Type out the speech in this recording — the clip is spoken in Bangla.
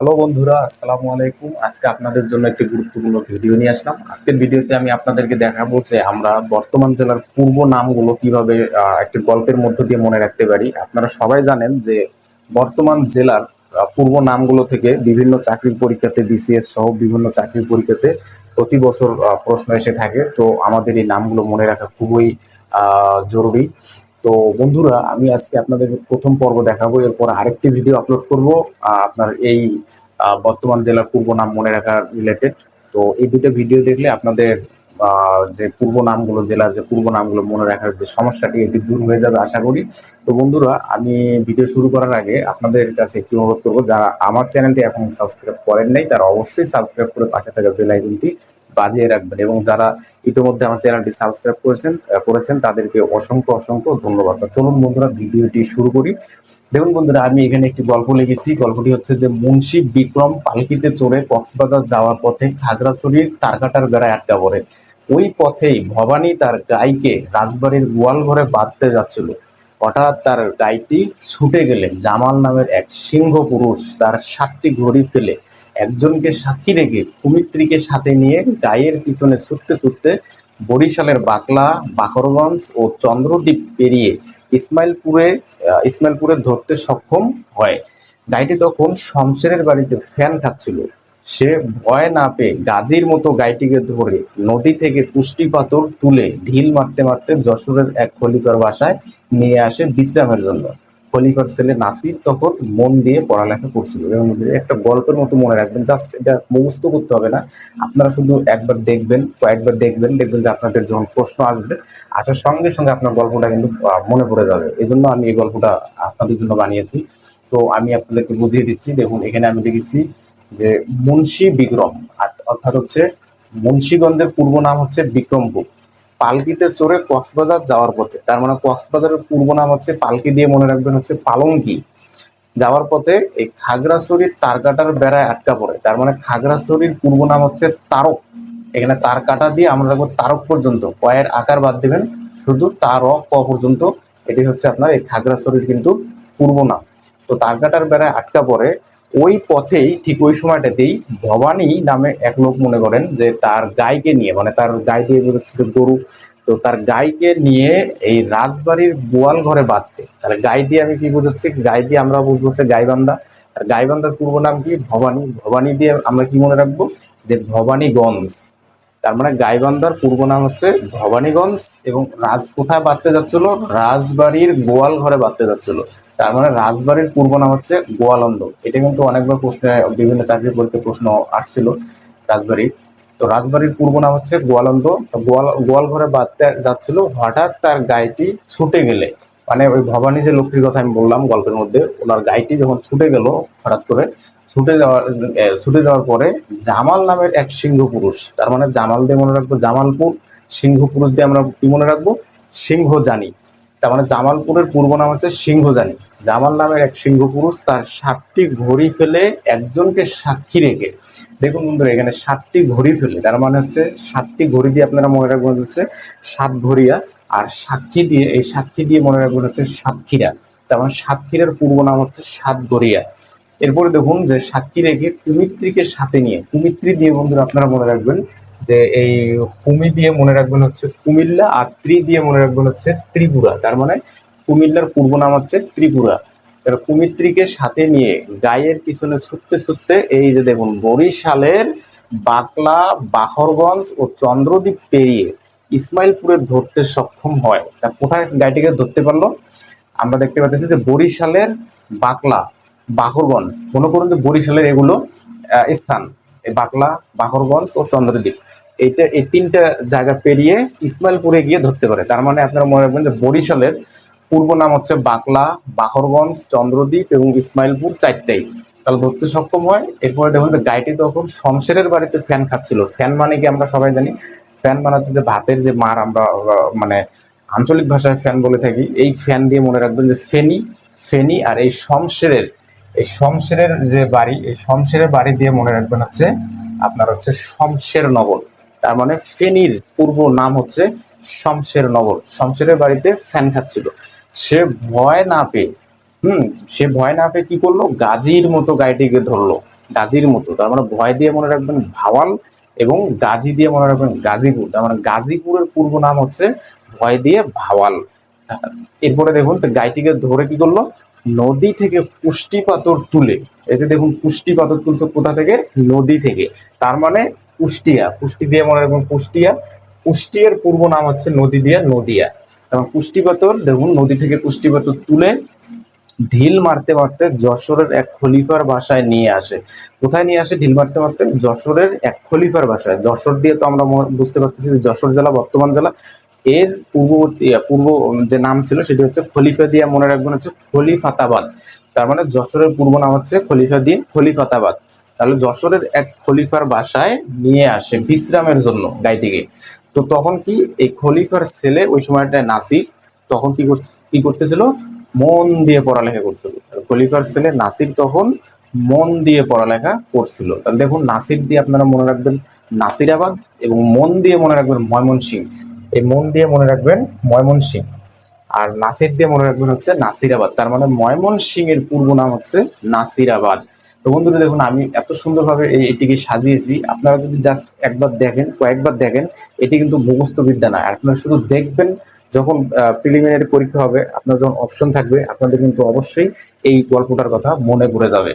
হ্যালো বন্ধুরা, আসসালামু আলাইকুম। আজকে আপনাদের জন্য একটি গুরুত্বপূর্ণ ভিডিও নিয়ে আসলাম। আজকের ভিডিওতে আমি আপনাদেরকে দেখাবো যে আমরা বর্তমান জেলার পূর্ব নামগুলো কীভাবে একটি গল্পের মধ্য দিয়ে মনে রাখতে পারি। আপনারা সবাই জানেন যে বর্তমান জেলার পূর্ব নামগুলো থেকে বিভিন্ন চাকরির পরীক্ষাতে বিসিএস সহ বিভিন্ন চাকরির পরীক্ষাতে প্রতি বছর প্রশ্ন এসে থাকে। তো আমাদের এই নামগুলো মনে রাখা খুবই জরুরি। তো বন্ধুরা, আমি আজকে আপনাদের প্রথম পর্ব দেখাবো। এরপর আরেকটি ভিডিও আপলোড করব। আপনার এই বর্তমান জেলার পূর্ব নাম মনে রাখা রিলেটেড তো এই দুটো ভিডিও দেখলে আপনাদের যে পূর্ব নামগুলো, জেলার যে পূর্ব নামগুলো মনে রাখার যে সমস্যাটি, এটি দূর হয়ে যাবে আশা করি। তো বন্ধুরা, আমি ভিডিও শুরু করার আগে আপনাদের কাছে একটু অনুরোধ করব, যারা আমার চ্যানেলটি এখন সাবস্ক্রাইব করেন নাই, তারা অবশ্যই সাবস্ক্রাইব করে পাশে থাকা বেল আইকনটি বাজিয়ে রাখবেন এবং যারা ইতিমধ্যে আমার চ্যানেলটি সাবস্ক্রাইব করেছেন করেছেন, তাদেরকে অসংখ্য অসংখ্য ধন্যবাদ। চলুন বন্ধুরা, ভিডিওটি শুরু করি। দেখুন বন্ধুরা, আমি এখানে একটি গল্প লিখেছি। গল্পটি হচ্ছে যে, মুন্সি বিক্রম পালকিতে চড়ে কক্সবাজার যাওয়ার পথে খাগড়াছড়ির তারকাটার বেড়ায় আটকা পড়ে। ওই পথেই ভবানী তার গাইকে রাজবাড়ির গোয়াল ঘরে বাঁধতে যাচ্ছিল। হঠাৎ তার গাইটি ছুটে গেলে জামাল নামের এক সিংহ পুরুষ তার সাতটি ঘড়ি ফেলে একজনকে সাক্ষী রেখে কুমিত্রীকে সাথে নিয়ে গায়ের পিছনে ছুটতে ছুটতে বরিশালের বাকলা, বাকরগঞ্জ ও চন্দ্রদ্বীপ পেরিয়ে ইসমাইলপুরে ইসমাইলপুরে ধরতে সক্ষম হয়। গাইটি তখন শমশেরের বাড়িতে ফ্যান খাচ্ছিল। সে ভয় না পেয়ে গাজীর মতো গাইটিকে ধরে নদী থেকে পুষ্টি পাথর তুলে ঢিল মারতে মারতে যশোরের এক খলিকার বাসায় নিয়ে আসে বিশ্রামের জন্য। খলিকার ছেলে নাসির তখন মন দিয়ে পড়ালেখা করছিল। এবং একটা গল্পের মতো মনে রাখবেন জাস্ট এটা মুখস্থ করতে হবে না। আপনারা শুধু একবার দেখবেন, কয়েকবার দেখবেন দেখবেন যে আপনাদের যখন প্রশ্ন আসবে, আসার সঙ্গে সঙ্গে আপনার গল্পটা কিন্তু মনে পড়ে যাবে। এই জন্য আমি এই গল্পটা আপনাদের জন্য বানিয়েছি। তো আমি আপনাদেরকে বুঝিয়ে দিচ্ছি, দেখুন, এখানে আমি দেখেছি যে মুন্সি বিক্রম অর্থাৎ হচ্ছে মুন্সিগঞ্জের পূর্ব নাম হচ্ছে বিক্রমপুর পালকিতে চড়ে কক্সবাজার যাওয়ার পথে, তার মানে কক্সবাজারের পূর্ব নাম হচ্ছে পালকি দিয়ে মনে রাখবেন হচ্ছে পালঙ্কি, যাওয়ার পথে এই খাগড়াছড়ির তারকাটার বেড়ায় আটকা পড়ে, তার মানে খাগড়াছড়ির পূর্ব নাম হচ্ছে তারক, এখানে তার কাটা দিয়ে আমরা রাখব তারক পর্যন্ত, কয়ের আকার বাদ দিবেন, শুধু তার ক পর্যন্ত, এটি হচ্ছে আপনার এই খাগড়াছড়ির কিন্তু পূর্ব নাম। তো তার কাটার বেড়ায় আটকা পড়ে ওই পথেই, ঠিক ওই সময়টাতেই ভবানী নামে এক লোক মনে করেন যে তার গাইকে নিয়ে মানে তার গাই দিয়ে বেরোচ্ছে যে গরু। তো তার গাইকে নিয়ে এই রাজবাড়ির গোয়াল ঘরে বাঁধতে। তাহলে গাই দিয়ে আমি কি বুঝাচ্ছি? গাই দিয়ে আমরা বুঝব হচ্ছে গাইবান্ধা। আর গাইবান্ধার পূর্ব নাম কি? ভবানী। ভবানী দিয়ে আমরা কি মনে রাখব? যে ভবানীগঞ্জ। তার মানে গাইবান্ধার পূর্ব নাম হচ্ছে ভবানীগঞ্জ এবং রাজ কোথায় বাঁধতে যাচ্ছিল? রাজবাড়ির গোয়াল ঘরে বাঁধতে যাচ্ছিল। তার মানে রাজবাড়ির পূর্ব নাম হচ্ছে গোয়ালন্দ। এটা কিন্তু অনেকবার প্রশ্নে, বিভিন্ন চাকরি পরীক্ষা প্রশ্ন আসছিল রাজবাড়ির তো রাজবাড়ির পূর্ব নাম হচ্ছে গোয়ালন্দ। গোয়াল গোয়াল ঘরে বাঁধতে যাচ্ছিল, হঠাৎ তার গাইটি ছুটে গেলে মানে ওই ভবানী যে লোকটির কথা আমি বললাম গল্পের মধ্যে, ওনার গাইটি যখন ছুটে গেল হঠাৎ করে, ছুটে যাওয়ার ছুটে যাওয়ার পরে জামাল নামের এক সিংহ পুরুষ, তার মানে জামাল দিয়ে মনে রাখব জামালপুর, সিংহ পুরুষ দিয়ে আমরা কি মনে রাখব? সিংহ জানি তার মানে জামালপুরের পূর্ব নাম হচ্ছে সিংহ জানি জামাল নামের এক সিংহ পুরুষ তার সাতটি ঘড়ি ফেলে একজনকে সাক্ষী রেখে, দেখুন বন্ধুরা এখানে সাতটি ঘড়ি ফেলে, তার মানে হচ্ছে সাতটি ঘড়ি দিয়ে আপনারা মনে রাখবেন হচ্ছে সাত ঘড়িয়া, আর সাক্ষী দিয়ে, এই সাক্ষী দিয়ে মনে রাখবেন হচ্ছে সাতক্ষীরা, তার মানে সাতক্ষীরার পূর্ব নাম হচ্ছে সাত ঘড়িয়া এরপরে দেখুন যে সাক্ষী রেখে কুমিত্রীকে সাথে নিয়ে, কুমিত্রী দিয়ে বন্ধুরা আপনারা মনে রাখবেন যে এই কুমি দিয়ে মনে রাখবেন হচ্ছে কুমিল্লা আর ত্রি দিয়ে মনে রাখবেন হচ্ছে ত্রিপুরা। তার মানে কুমিল্লার পূর্ব নাম হচ্ছে ত্রিপুরা। কুমিত্রীকে সাথে নিয়ে গায়ের পিছনে ছুটতে ছুটতে এই যে দেখুন, বরিশালের বাকলা, বাহরগঞ্জ ও চন্দ্রদ্বীপ পেরিয়ে ইসমাইলপুরে ধরতে সক্ষম হয়। তা কোথায় গাড়িটিকে ধরতে পারল? আমরা দেখতে পাচ্ছি যে বরিশালের বাকলা, বাহরগঞ্জ। মনে করুন যে বরিশালের এগুলো স্থান। এই বাকলা, বাহরগঞ্জ ও চন্দ্রদ্বীপ। এইটা এই তিনটা জায়গা পেরিয়ে ইসমাইলপুরে গিয়ে ধরতে পারে। তার মানে আপনারা মনে রাখবেন যে বরিশালের পূর্ব নাম হচ্ছে বাকলা, বাহরগঞ্জ, চন্দ্রদ্বীপ এবং ইসমাইলপুর চারটাই। তাহলে ধরতে সক্ষম হয়, এরপরে দেখুন যে গাইটি তখন শমশেরের বাড়িতে ফ্যান খাচ্ছিল। ফ্যান মানে কি আমরা সবাই জানি? ফ্যান মানে হচ্ছে যে ভাতের যে মার আমরা মানে আঞ্চলিক ভাষায় ফ্যান বলে থাকি, এই ফ্যান দিয়ে মনে রাখবেন যে ফেনি ফেনি আর এই শমশেরের এই শমশেরের যে বাড়ি, এই শমশেরের বাড়ি দিয়ে মনে রাখবেন হচ্ছে আপনার হচ্ছে শমশের নগর। তার মানে ফেনীর পূর্ব নাম হচ্ছে শমশের নগর। শমশেরের বাড়িতে ফ্যান খাচ্ছিল। সে ভয় না পেয়ে, হুম, সে ভয় না পেয়ে কি করল? গাজীর মতো গাড়িটিকে ধরলো। গাজীর মতো, তার মানে ভয় দিয়ে মনে রাখবেন ভাওয়াল এবং গাজী দিয়ে মনে রাখবেন গাজীপুর। তার মানে গাজীপুরের পূর্ব নাম হচ্ছে ভয় দিয়ে ভাওয়াল। এরপরে দেখুন গাইটিকে ধরে কি করল? নদী থেকে পুষ্টি পাথর তুলে, এতে দেখুন পুষ্টি পাথর তুলছে কোথা থেকে? নদী থেকে। তার মানে কুষ্টিয়া পুষ্টি দিয়ে মনে রাখবেন কুষ্টিয়া। কুষ্টিয়ার পূর্ব নাম হচ্ছে নদী দিয়া নদিয়া। এবং পুষ্টি পাথর দেখুন, নদী থেকে পুষ্টি পাথর তুলে ঢিল মারতে মারতে যশোরের এক খলিফার বাসায় নিয়ে আসে। কোথায় নিয়ে আসে ঢিল মারতে মারতে? যশোরের এক খলিফার বাসায়। যশোর দিয়ে তো আমরা বুঝতে পারতেছি যে যশোর জেলা, বর্তমান জেলা। এর পূর্ববর্তী পূর্ব যে নাম ছিল সেটি হচ্ছে খলিফা দিয়া মনে রাখবেন হচ্ছে খলিফাতাবাদ। তার মানে যশোরের পূর্ব নাম হচ্ছে খলিফা দিয়ে খলিফাতাবাদ। তাহলে যশোরের এক খলিফার বাসায় নিয়ে আসে বিশ্রামের জন্য গাইটিকে। তো তখন কি এই খলিফার ছেলে ওই সময়টায় নাসির, তখন কি করছে, কি করতেছিল? মন দিয়ে পড়ালেখা করছিল। খলিফার ছেলে নাসির তখন মন দিয়ে পড়ালেখা করছিল। তাহলে দেখুন, নাসির দিয়ে আপনারা মনে রাখবেন নাসিরাবাদ এবং মন দিয়ে মনে রাখবেন ময়মনসিং এই মন দিয়ে মনে রাখবেন ময়মনসিং আর নাসির দিয়ে মনে রাখবেন হচ্ছে নাসিরাবাদ। তার মানে ময়মনসিং এর পূর্ব নাম হচ্ছে নাসিরাবাদ। তো বন্ধুরা দেখুন, আমি এত সুন্দরভাবে এই এটিকে সাজিয়েছি। আপনারা যদি জাস্ট একবার দেখেন, কয়েকবার দেখেন, এটি কিন্তু মুখস্থ বিদ্যা না। আপনারা শুধু দেখবেন যখন প্রিলিমিনারি পরীক্ষা হবে, আপনার যখন অপশন থাকবে, আপনাদের কিন্তু অবশ্যই এই গল্পটার কথা মনে পড়ে যাবে।